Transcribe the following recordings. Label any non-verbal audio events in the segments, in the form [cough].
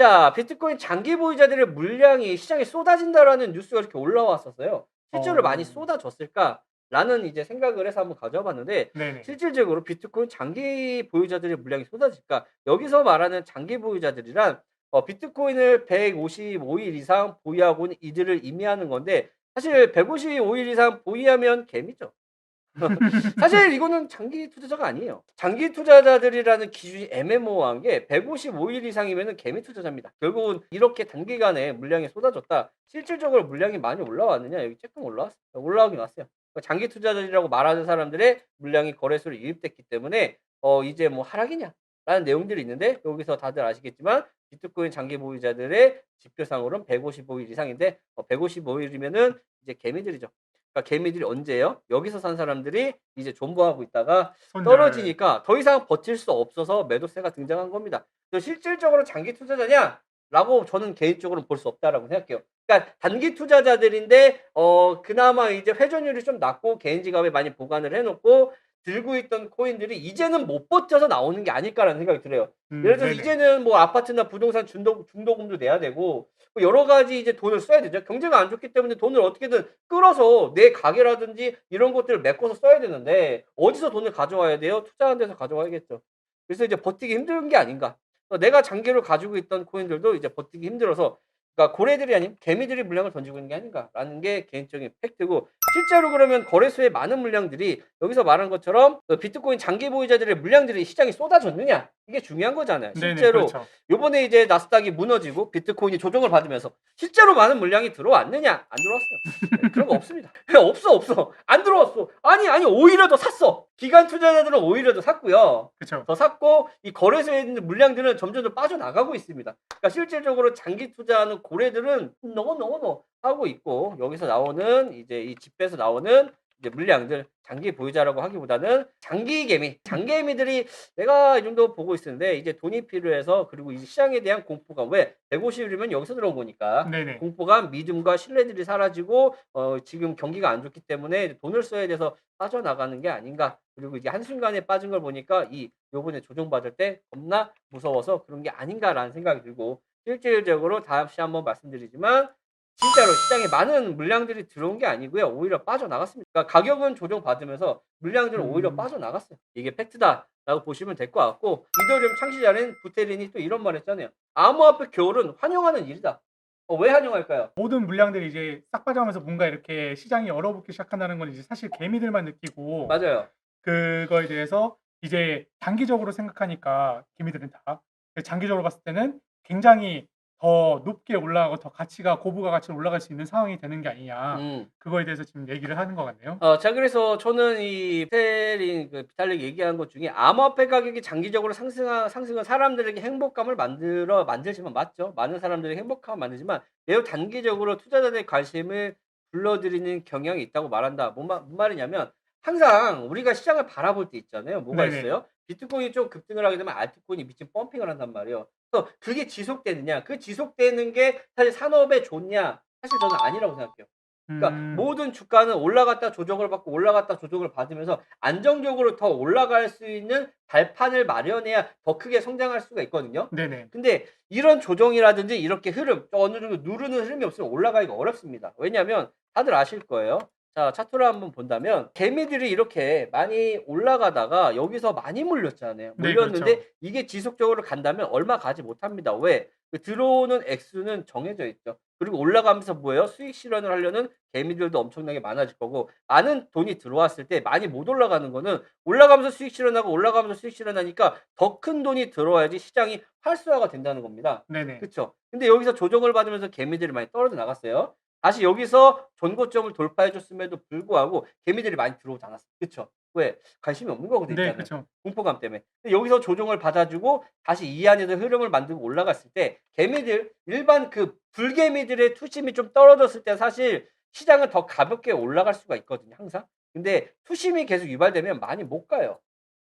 자, 비트코인 장기 보유자들의 물량이 시장에 쏟아진다라는 뉴스가 이렇게 올라왔었어요. 실제로 어. 많이 쏟아졌을까라는 이제 생각을 해서 한번 가져와 봤는데 네네. 실질적으로 비트코인 장기 보유자들의 물량이 쏟아질까? 여기서 말하는 장기 보유자들이란 어, 비트코인을 155일 이상 보유하고 있는 이들을 의미하는 건데 사실 155일 이상 보유하면 개미죠. [laughs] 사실 이거는 장기 투자자가 아니에요. 장기 투자자들이라는 기준이 애매모호한 게 155일 이상이면 개미 투자자입니다. 결국은 이렇게 단기간에 물량이 쏟아졌다. 실질적으로 물량이 많이 올라왔느냐? 여기 조금 올라왔어요. 올라오긴 왔어요. 그러니까 장기 투자자들이라고 말하는 사람들의 물량이 거래소로 유입됐기 때문에 어 이제 뭐 하락이냐? 라는 내용들이 있는데 여기서 다들 아시겠지만 비트코인 장기 보유자들의 지표상으로는 155일 이상인데 어 155일이면은 이제 개미들이죠. 그러니까 개미들이 언제예요? 여기서 산 사람들이 이제 존버하고 있다가 손절. 떨어지니까 더 이상 버틸 수 없어서 매도세가 등장한 겁니다. 그래서 실질적으로 장기 투자자냐? 라고 저는 개인적으로 볼 수 없다라고 생각해요. 그러니까 단기 투자자들인데 어 그나마 이제 회전율이 좀 낮고 개인 지갑에 많이 보관을 해놓고 들고 있던 코인들이 이제는 못 버텨서 나오는 게 아닐까라는 생각이 들어요. 음, 예를 들어서 네네. 이제는 뭐 아파트나 부동산 중도, 중도금도 내야 되고 뭐 여러 가지 이제 돈을 써야 되죠. 경제가 안 좋기 때문에 돈을 어떻게든 끌어서 내 가게라든지 이런 것들을 메꿔서 써야 되는데 어디서 돈을 가져와야 돼요? 투자하는 데서 가져와야겠죠. 그래서 이제 버티기 힘든 게 아닌가. 어, 내가 장기로 가지고 있던 코인들도 이제 버티기 힘들어서 그러니까 고래들이 아닌 개미들이 물량을 던지고 있는 게 아닌가라는 게 개인적인 팩트고 실제로 그러면 거래소의 많은 물량들이 여기서 말한 것처럼 그 비트코인 장기 보유자들의 물량들이 시장에 쏟아졌느냐 이게 중요한 거잖아요. 네네, 실제로 그렇죠. 요번에 이제 나스닥이 무너지고 비트코인이 조정을 받으면서 실제로 많은 물량이 들어왔느냐? 안 들어왔어요. 네, 그런 거 없습니다. [laughs] 없어 없어. 안 들어왔어. 아니 아니 오히려 더 샀어. 기관 투자자들은 오히려 더 샀고요. 그렇죠. 더 샀고 이 거래소에 있는 물량들은 점점 더 빠져나가고 있습니다. 그러니까 실질적으로 장기 투자하는 고래들은 너너너 하고 있고 여기서 나오는 이제 이 집에서 나오는 물량들 장기 보유자라고 하기보다는 장기 개미, 장개미들이 내가 이 정도 보고 있었는데 이제 돈이 필요해서 그리고 이 시장에 대한 공포감 왜 150일이면 여기서 들어온 거니까 네네. 공포감, 믿음과 신뢰들이 사라지고 어, 지금 경기가 안 좋기 때문에 돈을 써야 돼서 빠져나가는 게 아닌가. 그리고 이제 한순간에 빠진 걸 보니까 이 요번에 조정받을 때 겁나 무서워서 그런 게 아닌가라는 생각이 들고 실질적으로 다시 한번 말씀드리지만 진짜로 시장에 많은 물량들이 들어온 게 아니고요. 오히려 빠져나갔습니다. 그러니까 가격은 조정받으면서 물량들은 오히려 음. 빠져나갔어요. 이게 팩트다라고 보시면 될 것 같고 이더리움 창시자인 부테린이 또 이런 말 했잖아요. 암호화폐 겨울은 환영하는 일이다. 어, 왜 환영할까요? 모든 물량들이 이제 싹 빠져가면서 뭔가 이렇게 시장이 얼어붙기 시작한다는 건 이제 사실 개미들만 느끼고 맞아요. 그거에 대해서 이제 단기적으로 생각하니까 개미들은 다 장기적으로 봤을 때는 굉장히 더 높게 올라가고 더 가치가 고부가 가치로 올라갈 수 있는 상황이 되는 게 아니냐 음. 그거에 대해서 지금 얘기를 하는 것 같네요. 어, 자, 그래서 저는 이 비텔린, 그 비탈릭 얘기한 것 중에 암호화폐 가격이 장기적으로 상승한, 상승은 사람들에게 행복감을 만들어, 만들지만 맞죠? 많은 사람들에게 행복감을 만들지만 매우 단기적으로 투자자들의 관심을 불러들이는 경향이 있다고 말한다. 뭔, 말, 뭔 말이냐면 항상 우리가 시장을 바라볼 때 있잖아요. 뭐가 네네. 있어요? 비트코인이 좀 급등을 하게 되면 알트코인이 미친 펌핑을 한단 말이에요. 그게 지속되느냐? 그 지속되는 게 사실 산업에 좋냐? 사실 저는 아니라고 생각해요. 그러니까 음, 모든 주가는 올라갔다 조정을 받고 올라갔다 조정을 받으면서 안정적으로 더 올라갈 수 있는 발판을 마련해야 더 크게 성장할 수가 있거든요. 네네. 근데 이런 조정이라든지 이렇게 흐름, 어느 정도 누르는 흐름이 없으면 올라가기가 어렵습니다. 왜냐하면 다들 아실 거예요. 자, 차트를 한번 본다면 개미들이 이렇게 많이 올라가다가 여기서 많이 물렸잖아요. 네, 물렸는데 그렇죠. 이게 지속적으로 간다면 얼마 가지 못합니다. 왜? 그 들어오는 액수는 정해져 있죠. 그리고 올라가면서 뭐예요? 수익 실현을 하려는 개미들도 엄청나게 많아질 거고 많은 돈이 들어왔을 때 많이 못 올라가는 거는 올라가면서 수익 실현하고 올라가면서 수익 실현하니까 더 큰 돈이 들어와야지 시장이 활성화가 된다는 겁니다. 네네. 그쵸? 근데 여기서 조정을 받으면서 개미들이 많이 떨어져 나갔어요. 다시 여기서 전고점을 돌파해 줬음에도 불구하고 개미들이 많이 들어오지 않았어요. 그쵸? 왜? 관심이 없는 거거든요. 네. 그렇죠. 공포감 때문에. 여기서 조정을 받아주고 다시 이 안에서 흐름을 만들고 올라갔을 때 개미들 일반 그 불개미들의 투심이 좀 떨어졌을 때 사실 시장은 더 가볍게 올라갈 수가 있거든요. 항상. 근데 투심이 계속 유발되면 많이 못 가요.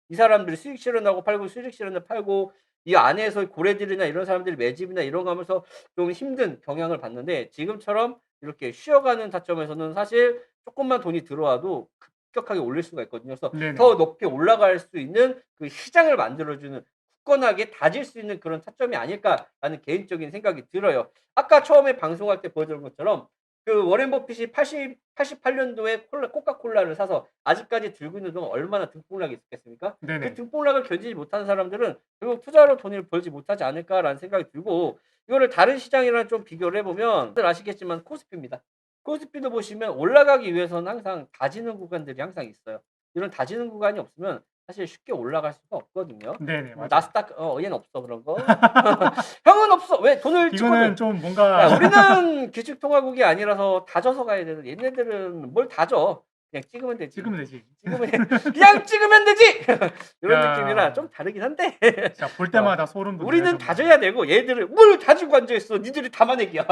이 사람들이 수익 실현하고 팔고 수익 실현을 팔고 이 안에서 고래들이나 이런 사람들이 매집이나 이런 거 하면서 좀 힘든 경향을 받는데 지금처럼 이렇게 쉬어가는 타점에서는 사실 조금만 돈이 들어와도 급격하게 올릴 수가 있거든요. 그래서 네네. 더 높게 올라갈 수 있는 그 시장을 만들어주는 굳건하게 다질 수 있는 그런 타점이 아닐까라는 개인적인 생각이 들어요. 아까 처음에 방송할 때 보여드린 것처럼 그 워렌 버핏이 80, 88년도에 콜라, 코카콜라를 사서 아직까지 들고 있는 동안 얼마나 등봉락이 있었겠습니까? 그 네네. 등봉락을 견디지 못하는 사람들은 결국 투자로 돈을 벌지 못하지 않을까라는 생각이 들고 이거를 다른 시장이랑 좀 비교를 해보면 다들 아시겠지만 코스피입니다. 코스피도 보시면 올라가기 위해서는 항상 다지는 구간들이 항상 있어요. 이런 다지는 구간이 없으면 사실 쉽게 올라갈 수가 없거든요. 네네. 뭐 맞아요. 나스닥 어 얘는 없어 그런 거. [laughs] 형은 없어. 왜 돈을 이거는 찍거든. 좀 야, 뭔가 우리는 [laughs] 기축통화국이 아니라서 다져서 가야 되는 얘네들은 뭘 다져. 그냥 찍으면 되지. 찍으면 되지. 찍으면 그냥 찍으면 되지. [laughs] 이런 야. 느낌이라 좀 다르긴 한데 진짜 볼 때마다 소름 돋네요. 우리는 정말. 다져야 되고 얘들은 뭘 다지고 앉아 있어. 니들이 담아내기야.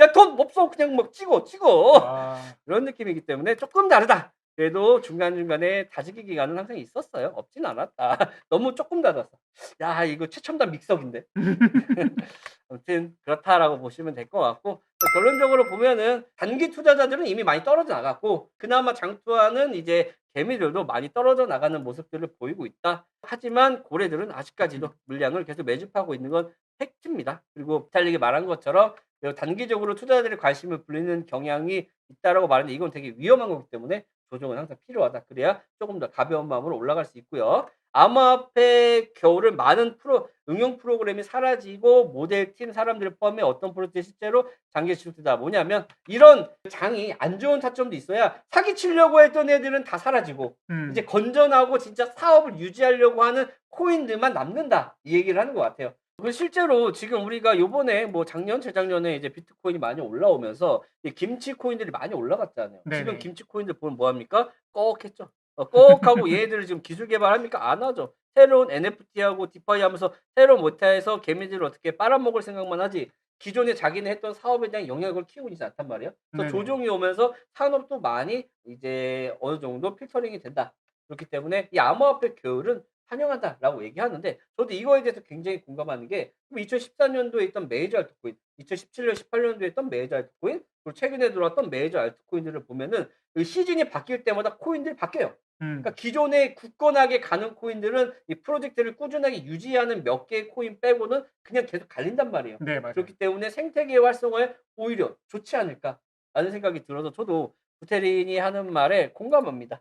야 돈 없어 그냥 막 찍어 찍어. 아, 이런 느낌이기 때문에 조금 다르다. 그래도 중간중간에 다지기 기간은 항상 있었어요. 없진 않았다. [laughs] 너무 조금 다졌어. 야, 이거 최첨단 믹서기인데. [laughs] 아무튼 그렇다라고 보시면 될 것 같고 결론적으로 보면은 단기 투자자들은 이미 많이 떨어져 나갔고 그나마 장투하는 이제 개미들도 많이 떨어져 나가는 모습들을 보이고 있다. 하지만 고래들은 아직까지도 물량을 계속 매집하고 있는 건 팩트입니다. 그리고 비탈릭이 말한 것처럼 단기적으로 투자자들의 관심을 불리는 경향이 있다라고 말하는데 이건 되게 위험한 거기 때문에 조정은 항상 필요하다. 그래야 조금 더 가벼운 마음으로 올라갈 수 있고요. 암호화폐 겨울은 많은 프로 응용 프로그램이 사라지고 모델 팀 사람들을 포함해 어떤 프로젝트 실제로 장기 실트다 뭐냐면 이런 장이 안 좋은 타점도 있어야 사기 치려고 했던 애들은 다 사라지고 음. 이제 건전하고 진짜 사업을 유지하려고 하는 코인들만 남는다 이 얘기를 하는 것 같아요. 그 실제로 지금 우리가 요번에 뭐 작년 재작년에 이제 비트코인이 많이 올라오면서 이 김치 코인들이 많이 올라갔잖아요. 네네. 지금 김치 코인들 보면 뭐 합니까? 꺽했죠. 어, 꺽하고 [laughs] 얘네들을 지금 기술 개발합니까? 안 하죠. 새로운 NFT하고 디파이 하면서 새로운 모타에서 개미들을 어떻게 빨아먹을 생각만 하지 기존에 자기네 했던 사업에 대한 영향을 키우고 있지 않단 말이에요. 그래서 네네. 조정이 오면서 산업도 많이 이제 어느 정도 필터링이 된다. 그렇기 때문에 이 암호화폐 겨울은 환영하다라고 얘기하는데 저도 이거에 대해서 굉장히 공감하는 게 2014년도에 있던 메이저 알트코인, 2017년, 18년도에 있던 메이저 알트코인, 그리고 최근에 들어왔던 메이저 알트코인들을 보면은 이 시즌이 바뀔 때마다 코인들이 바뀌어요. 음. 그러니까 기존에 굳건하게 가는 코인들은 이 프로젝트를 꾸준하게 유지하는 몇 개의 코인 빼고는 그냥 계속 갈린단 말이에요. 네, 맞아요. 그렇기 때문에 생태계 활성화에 오히려 좋지 않을까라는 생각이 들어서 저도 구테린이 하는 말에 공감합니다.